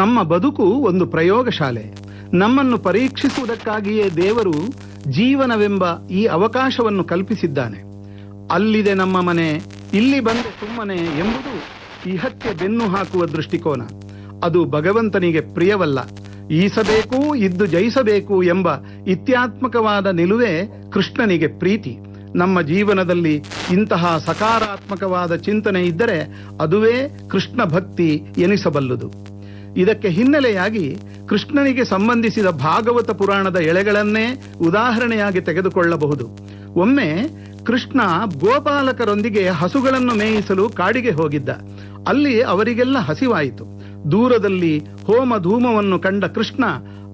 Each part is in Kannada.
ನಮ್ಮ ಬದುಕು ಒಂದು ಪ್ರಯೋಗಶಾಲೆ. ನಮ್ಮನ್ನು ಪರೀಕ್ಷಿಸುವುದಕ್ಕಾಗಿಯೇ ದೇವರು ಜೀವನವೆಂಬ ಈ ಅವಕಾಶವನ್ನು ಕಲ್ಪಿಸಿದ್ದಾನೆ. ಅಲ್ಲಿದೆ ನಮ್ಮ ಮನೆ, ಇಲ್ಲಿ ಬಂದು ಸುಮ್ಮನೆ ಎಂಬುದು ಇಹಕ್ಕೆ ಬೆನ್ನು ಹಾಕುವ ದೃಷ್ಟಿಕೋನ. ಅದು ಭಗವಂತನಿಗೆ ಪ್ರಿಯವಲ್ಲ. ಈಸಬೇಕು ಇದ್ದು ಜಯಿಸಬೇಕು ಎಂಬ ಇತ್ಯಾತ್ಮಕವಾದ ನಿಲುವೇ ಕೃಷ್ಣನಿಗೆ ಪ್ರೀತಿ. ನಮ್ಮ ಜೀವನದಲ್ಲಿ ಇಂತಹ ಸಕಾರಾತ್ಮಕವಾದ ಚಿಂತನೆ ಇದ್ದರೆ ಅದುವೇ ಕೃಷ್ಣ ಭಕ್ತಿ ಎನಿಸಬಲ್ಲುದು. ಇದಕ್ಕೆ ಹಿನ್ನೆಲೆಯಾಗಿ ಕೃಷ್ಣನಿಗೆ ಸಂಬಂಧಿಸಿದ ಭಾಗವತ ಪುರಾಣದ ಎಳೆಗಳನ್ನೇ ಉದಾಹರಣೆಯಾಗಿ ತೆಗೆದುಕೊಳ್ಳಬಹುದು. ಒಮ್ಮೆ ಕೃಷ್ಣ ಗೋಪಾಲಕರೊಂದಿಗೆ ಹಸುಗಳನ್ನು ಮೇಯಿಸಲು ಕಾಡಿಗೆ ಹೋಗಿದ್ದ. ಅಲ್ಲಿ ಅವರಿಗೆಲ್ಲ ಹಸಿವಾಯಿತು. ದೂರದಲ್ಲಿ ಹೋಮ ಧೂಮವನ್ನು ಕಂಡ ಕೃಷ್ಣ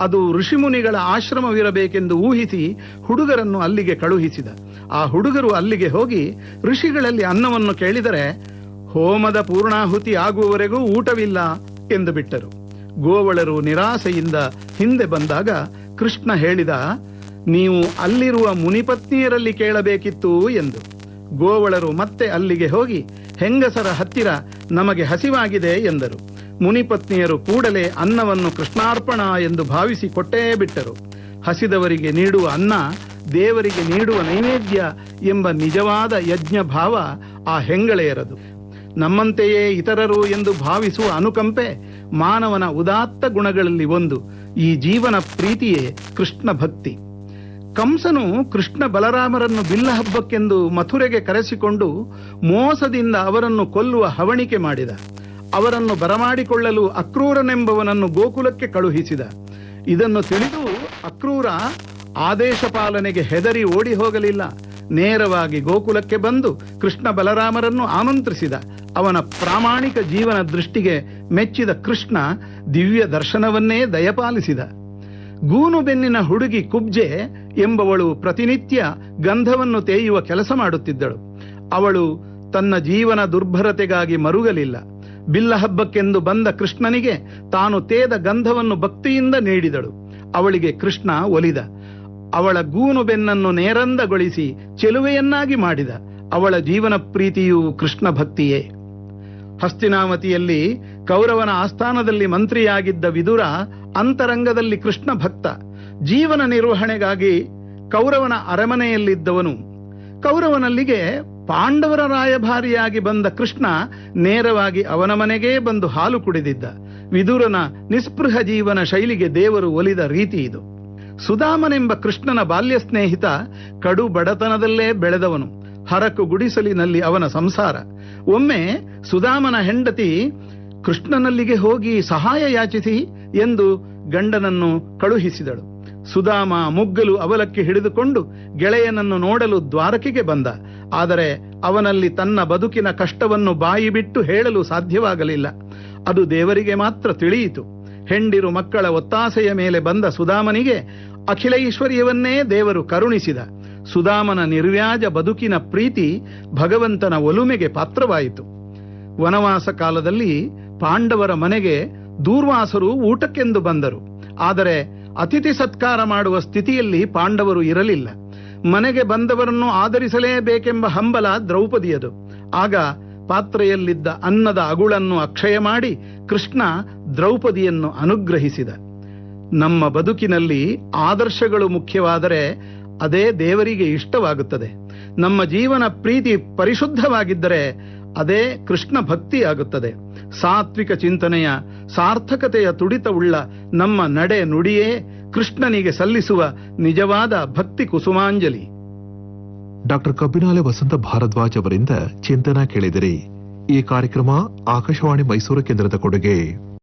ಅದು ಋಷಿಮುನಿಗಳ ಆಶ್ರಮವಿರಬೇಕೆಂದು ಊಹಿಸಿ ಹುಡುಗರನ್ನು ಅಲ್ಲಿಗೆ ಕಳುಹಿಸಿದ. ಆ ಹುಡುಗರು ಅಲ್ಲಿಗೆ ಹೋಗಿ ಋಷಿಗಳಲ್ಲಿ ಅನ್ನವನ್ನು ಕೇಳಿದರೆ, ಹೋಮದ ಪೂರ್ಣಾಹುತಿ ಆಗುವವರೆಗೂ ಊಟವಿಲ್ಲ. ಎಂದು ಬಿಟ್ಟರು. ಗೋವಳರು ನಿರಾಸೆಯಿಂದ ಹಿಂದೆ ಬಂದಾಗ ಕೃಷ್ಣ ಹೇಳಿದ, ನೀವು ಅಲ್ಲಿರುವ ಮುನಿಪತ್ನಿಯರಲ್ಲಿ ಕೇಳಬೇಕಿತ್ತು ಎಂದು. ಗೋವಳರು ಮತ್ತೆ ಅಲ್ಲಿಗೆ ಹೋಗಿ, ಹೆಂಗಸರ ಹತ್ತಿರ ನಮಗೆ ಹಸಿವಾಗಿದೆ ಎಂದರು. ಮುನಿಪತ್ನಿಯರು ಕೂಡಲೇ ಅನ್ನವನ್ನು ಕೃಷ್ಣಾರ್ಪಣ ಎಂದು ಭಾವಿಸಿ ಕೊಟ್ಟೇ ಬಿಟ್ಟರು. ಹಸಿದವರಿಗೆ ನೀಡುವ ಅನ್ನ, ದೇವರಿಗೆ ನೀಡುವ ನೈವೇದ್ಯ ಎಂಬ ನಿಜವಾದ ಯಜ್ಞ ಭಾವ ಆ ಹೆಂಗಳೆಯರದು. ನಮ್ಮಂತೆಯೇ ಇತರರು ಎಂದು ಭಾವಿಸುವ ಅನುಕಂಪೆ ಮಾನವನ ಉದಾತ್ತ ಗುಣಗಳಲ್ಲಿ ಒಂದು. ಈ ಜೀವನ ಪ್ರೀತಿಯೇ ಕೃಷ್ಣ ಭಕ್ತಿ. ಕಂಸನು ಕೃಷ್ಣ ಬಲರಾಮರನ್ನು ಬಿಲ್ಲ ಹಬ್ಬಕ್ಕೆಂದು ಮಥುರೆಗೆ ಕರೆಸಿಕೊಂಡು ಮೋಸದಿಂದ ಅವರನ್ನು ಕೊಲ್ಲುವ ಹವಣಿಕೆ ಮಾಡಿದ. ಅವರನ್ನು ಬರಮಾಡಿಕೊಳ್ಳಲು ಅಕ್ರೂರನೆಂಬವನನ್ನು ಗೋಕುಲಕ್ಕೆ ಕಳುಹಿಸಿದ. ಇದನ್ನು ತಿಳಿದು ಅಕ್ರೂರ ಆದೇಶ ಪಾಲನೆಗೆ ಹೆದರಿ ಓಡಿ ಹೋಗಲಿಲ್ಲ. ನೇರವಾಗಿ ಗೋಕುಲಕ್ಕೆ ಬಂದು ಕೃಷ್ಣ ಬಲರಾಮರನ್ನು ಆಮಂತ್ರಿಸಿದ. ಅವನ ಪ್ರಾಮಾಣಿಕ ಜೀವನ ದೃಷ್ಟಿಗೆ ಮೆಚ್ಚಿದ ಕೃಷ್ಣ ದಿವ್ಯ ದರ್ಶನವನ್ನೇ ದಯಪಾಲಿಸಿದ. ಗೂನು ಬೆನ್ನಿನ ಹುಡುಗಿ ಕುಬ್ಜೆ ಎಂಬವಳು ಪ್ರತಿನಿತ್ಯ ಗಂಧವನ್ನು ತೇಯುವ ಕೆಲಸ ಮಾಡುತ್ತಿದ್ದಳು. ಅವಳು ತನ್ನ ಜೀವನ ದುರ್ಭರತೆಗಾಗಿ ಮರುಗಲಿಲ್ಲ. ಬಿಲ್ಲ ಹಬ್ಬಕ್ಕೆಂದು ಬಂದ ಕೃಷ್ಣನಿಗೆ ತಾನು ತೇದ ಗಂಧವನ್ನು ಭಕ್ತಿಯಿಂದ ನೀಡಿದಳು. ಅವಳಿಗೆ ಕೃಷ್ಣ ಒಲಿದ. ಅವಳ ಗೂನು ಬೆನ್ನನ್ನು ನೇರಂದಗೊಳಿಸಿ ಚೆಲುವೆಯನ್ನಾಗಿ ಮಾಡಿದ. ಅವಳ ಜೀವನ ಪ್ರೀತಿಯು ಕೃಷ್ಣ ಭಕ್ತಿಯೇ. ಹಸ್ತಿನಾಮತಿಯಲ್ಲಿ ಕೌರವನ ಆಸ್ಥಾನದಲ್ಲಿ ಮಂತ್ರಿಯಾಗಿದ್ದ ವಿದುರ ಅಂತರಂಗದಲ್ಲಿ ಕೃಷ್ಣ ಭಕ್ತ. ಜೀವನ ನಿರ್ವಹಣೆಗಾಗಿ ಕೌರವನ ಅರಮನೆಯಲ್ಲಿದ್ದವನು. ಕೌರವನಲ್ಲಿಗೆ ಪಾಂಡವರ ರಾಯಭಾರಿಯಾಗಿ ಬಂದ ಕೃಷ್ಣ ನೇರವಾಗಿ ಅವನ ಮನೆಗೇ ಬಂದು ಹಾಲು ಕುಡಿದಿದ್ದ. ವಿದುರನ ನಿಸ್ಪೃಹ ಜೀವನ ಶೈಲಿಗೆ ದೇವರು ಒಲಿದ ರೀತಿ ಇದು. ಸುಧಾಮನೆಂಬ ಕೃಷ್ಣನ ಬಾಲ್ಯ ಸ್ನೇಹಿತ ಕಡು ಬಡತನದಲ್ಲೇ ಬೆಳೆದವನು. ಹರಕು ಗುಡಿಸಲಿನಲ್ಲಿ ಅವನ ಸಂಸಾರ. ಒಮ್ಮೆ ಸುಧಾಮನ ಹೆಂಡತಿ, ಕೃಷ್ಣನಲ್ಲಿಗೆ ಹೋಗಿ ಸಹಾಯ ಯಾಚಿಸಿ ಎಂದು ಗಂಡನನ್ನು ಕಳುಹಿಸಿದಳು. ಸುಧಾಮ ಮುಗ್ಗಲು ಅವಲಕ್ಕಿ ಹಿಡಿದುಕೊಂಡು ಗೆಳೆಯನನ್ನು ನೋಡಲು ದ್ವಾರಕೆಗೆ ಬಂದ. ಆದರೆ ಅವನಲ್ಲಿ ತನ್ನ ಬದುಕಿನ ಕಷ್ಟವನ್ನು ಬಾಯಿ ಬಿಟ್ಟು ಹೇಳಲು ಸಾಧ್ಯವಾಗಲಿಲ್ಲ. ಅದು ದೇವರಿಗೆ ಮಾತ್ರ ತಿಳಿಯಿತು. ಹೆಂಡಿರು ಮಕ್ಕಳ ಒತ್ತಾಸೆಯ ಮೇಲೆ ಬಂದ ಸುಧಾಮನಿಗೆ ಅಖಿಲ ಐಶ್ವರ್ಯವನ್ನೇ ದೇವರು ಕರುಣಿಸಿದ. ಸುಧಾಮನ ನಿರ್ವ್ಯಾಜ ಬದುಕಿನ ಪ್ರೀತಿ ಭಗವಂತನ ಒಲುಮೆಗೆ ಪಾತ್ರವಾಯಿತು. ವನವಾಸ ಕಾಲದಲ್ಲಿ ಪಾಂಡವರ ಮನೆಗೆ ದೂರ್ವಾಸರು ಊಟಕ್ಕೆಂದು ಬಂದರು. ಆದರೆ ಅತಿಥಿ ಸತ್ಕಾರ ಮಾಡುವ ಸ್ಥಿತಿಯಲ್ಲಿ ಪಾಂಡವರು ಇರಲಿಲ್ಲ. ಮನೆಗೆ ಬಂದವರನ್ನು ಆಧರಿಸಲೇಬೇಕೆಂಬ ಹಂಬಲ ದ್ರೌಪದಿಯದು. ಆಗ ಪಾತ್ರೆಯಲ್ಲಿದ್ದ ಅನ್ನದ ಅಗುಳನ್ನು ಅಕ್ಷಯ ಮಾಡಿ ಕೃಷ್ಣ ದ್ರೌಪದಿಯನ್ನು ಅನುಗ್ರಹಿಸಿದ. ನಮ್ಮ ಬದುಕಿನಲ್ಲಿ ಆದರ್ಶಗಳು ಮುಖ್ಯವಾದರೆ ಅದೇ ದೇವರಿಗೆ ಇಷ್ಟವಾಗುತ್ತದೆ. ನಮ್ಮ ಜೀವನ ಪ್ರೀತಿ ಪರಿಶುದ್ಧವಾಗಿದ್ದರೆ ಅದೇ ಕೃಷ್ಣ ಭಕ್ತಿ ಆಗುತ್ತದೆ. ಸಾತ್ವಿಕ ಚಿಂತನೆಯ, ಸಾರ್ಥಕತೆಯ ತುಡಿತವುಳ್ಳ ನಮ್ಮ ನಡೆ ನುಡಿಯೇ ಕೃಷ್ಣನಿಗೆ ಸಲ್ಲಿಸುವ ನಿಜವಾದ ಭಕ್ತಿ ಕುಸುಮಾಂಜಲಿ. ಡಾಕ್ಟರ್ ಕಬ್ಬಿನಾಲೆ ವಸಂತ ಭಾರದ್ವಾಜ್ ಅವರಿಂದ ಚಿಂತನಾ ಕೇಳಿದಿರಿ. ಈ ಕಾರ್ಯಕ್ರಮ ಆಕಾಶವಾಣಿ ಮೈಸೂರು ಕೇಂದ್ರದ ಕೊಡುಗೆ.